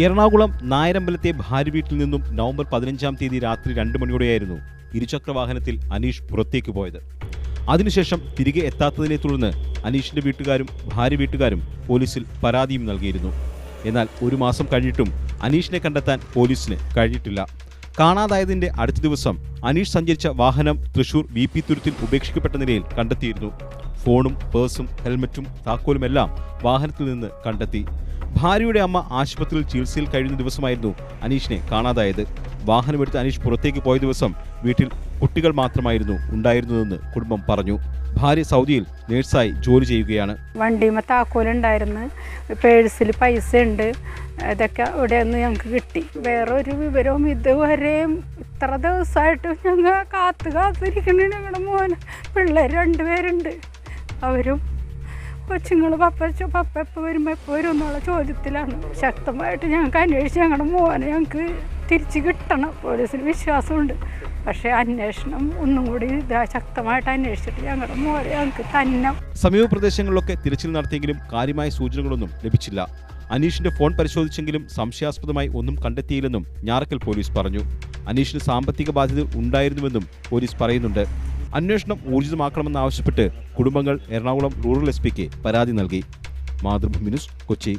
എറണാകുളം നായരമ്പലത്തെ ഭാര്യ വീട്ടിൽ നിന്നും നവംബർ പതിനഞ്ചാം തീയതി രാത്രി രണ്ട് മണിയോടെയായിരുന്നു ഇരുചക്ര വാഹനത്തിൽ അനീഷ് പുറത്തേക്ക് പോയത്. അതിനുശേഷം തിരികെ എത്താത്തതിനെ തുടർന്ന് അനീഷിന്റെ വീട്ടുകാരും ഭാര്യ വീട്ടുകാരും പോലീസിൽ പരാതിയും നൽകിയിരുന്നു. എന്നാൽ ഒരു മാസം കഴിഞ്ഞിട്ടും അനീഷിനെ കണ്ടെത്താൻ പോലീസിന് കഴിഞ്ഞിട്ടില്ല. കാണാതായതിന്റെ അടുത്ത ദിവസം അനീഷ് സഞ്ചരിച്ച വാഹനം തൃശൂർ വി പി തുരുത്തിൽ ഉപേക്ഷിക്കപ്പെട്ട നിലയിൽ കണ്ടെത്തിയിരുന്നു. ഫോണും പേഴ്സും ഹെൽമറ്റും താക്കോലുമെല്ലാം വാഹനത്തിൽ നിന്ന് കണ്ടെത്തി. ഭാര്യയുടെ അമ്മ ആശുപത്രിയിൽ ചികിത്സയിൽ കഴിയുന്ന ദിവസമായിരുന്നു അനീഷിനെ കാണാതായത്. വാഹനമെടുത്ത് അനീഷ് പുറത്തേക്ക് പോയ ദിവസം വീട്ടിൽ കുട്ടികൾ മാത്രമായിരുന്നു ഉണ്ടായിരുന്നതെന്ന് കുടുംബം പറഞ്ഞു. ഭാര്യ സൗദിയിൽ നേഴ്സായി ജോലി ചെയ്യുകയാണ്. വണ്ടിയുമ്മ താക്കോലുണ്ടായിരുന്നു. പേഴ്സിൽ പൈസ ഉണ്ട് ഇതൊക്കെ ഇവിടെ നിന്ന് ഞങ്ങൾക്ക് കിട്ടി. വേറൊരു വിവരവും ഇതുവരെയും ഇത്ര ദിവസമായിട്ട് ഞങ്ങൾ കാത്തു കാത്തിരിക്കണേ ഞങ്ങളുടെ മോന്. പിള്ളേർ രണ്ടുപേരുണ്ട്. അവരും കൊച്ചുങ്ങൾ പപ്പ പപ്പ എപ്പോൾ വരുമ്പോൾ എപ്പോൾ വരും എന്നുള്ള ചോദ്യത്തിലാണ്. ശക്തമായിട്ട് ഞങ്ങൾക്ക് അന്വേഷിച്ച് ഞങ്ങളുടെ മോനെ ഞങ്ങൾക്ക് തിരിച്ച് കിട്ടണം. പോലീസിന് വിശ്വാസമുണ്ട്. പക്ഷേ അന്വേഷണം ഒന്നും കൂടി ശക്തമായിട്ട് അന്വേഷിച്ചിട്ട് ഞങ്ങളുടെ മോനെ ഞങ്ങൾക്ക് തന്നെ സമീപ പ്രദേശങ്ങളിലൊക്കെ തിരച്ചിൽ നടത്തിയെങ്കിലും കാര്യമായ സൂചനകളൊന്നും ലഭിച്ചില്ല. അനീഷിന്റെ ഫോൺ പരിശോധിച്ചെങ്കിലും സംശയാസ്പദമായി ഒന്നും കണ്ടെത്തിയില്ലെന്നും ഞാറക്കൽ പോലീസ് പറഞ്ഞു. അനീഷിന് സാമ്പത്തിക ബാധ്യത ഉണ്ടായിരുന്നുവെന്നും പോലീസ് പറയുന്നുണ്ട്. അന്വേഷണം ഊർജിതമാക്കണമെന്നാവശ്യപ്പെട്ട് കുടുംബങ്ങൾ എറണാകുളം റൂറൽ എസ് പിക്ക് പരാതി നൽകി. മാതൃഭൂമി ന്യൂസ് കൊച്ചി.